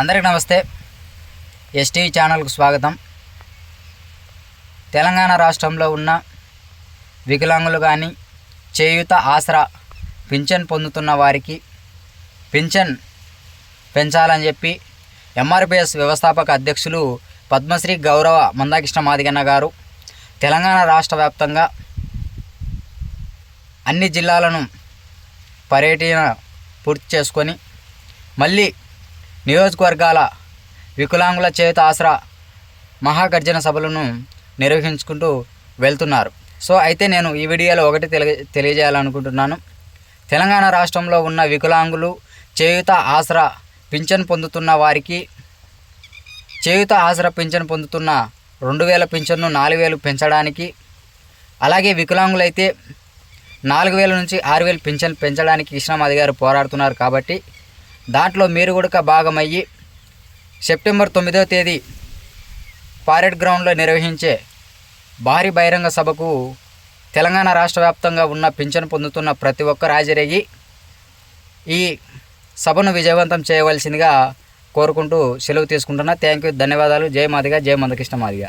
అందరికీ నమస్తే. ఎస్టీవీ ఛానల్కు స్వాగతం. తెలంగాణ రాష్ట్రంలో ఉన్న వికలాంగులు కానీ చేయూత ఆసరా పింఛన్ పొందుతున్న వారికి పింఛన్ పెంచాలని చెప్పి ఎంఆర్పిఎస్ వ్యవస్థాపక అధ్యక్షులు పద్మశ్రీ గౌరవ మందాకృష్ణ మాదిగన్న గారు తెలంగాణ రాష్ట్ర వ్యాప్తంగా అన్ని జిల్లాలను పర్యటన పూర్తి చేసుకొని మళ్ళీ నియోజకవర్గాల వికలాంగుల చేత ఆసరా మహాగర్జన సభలను నిర్వహించుకుంటూ వెళ్తున్నారు. సో అయితే నేను ఈ వీడియోలో ఒకటి తెలియ తెలియజేయాలనుకుంటున్నాను. తెలంగాణ రాష్ట్రంలో ఉన్న వికలాంగులు చేయుత ఆసరా పింఛన్ పొందుతున్న వారికి చేయుత ఆసరా పింఛన్ పొందుతున్న రెండు వేల పింఛన్ను నాలుగు వేలు పెంచడానికి అలాగే వికలాంగులైతే నాలుగు వేల నుంచి ఆరు వేలు పింఛన్ పెంచడానికి కృష్ణమాది గారు పోరాడుతున్నారు కాబట్టి దాంట్లో మీరు కూడా భాగమయ్యి సెప్టెంబర్ తొమ్మిదవ తేదీ పారెడ్ గ్రౌండ్లో నిర్వహించే భారీ బహిరంగ సభకు తెలంగాణ రాష్ట్ర వ్యాప్తంగా ఉన్న పింఛను పొందుతున్న ప్రతి ఒక్కరు హాజరయ్యి ఈ సభను విజయవంతం చేయవలసిందిగా కోరుకుంటూ సెలవు తీసుకుంటున్నా. Thank you. ధన్యవాదాలు. జయ మాదిగా. జయ మందకృష్ణ మాదిగా.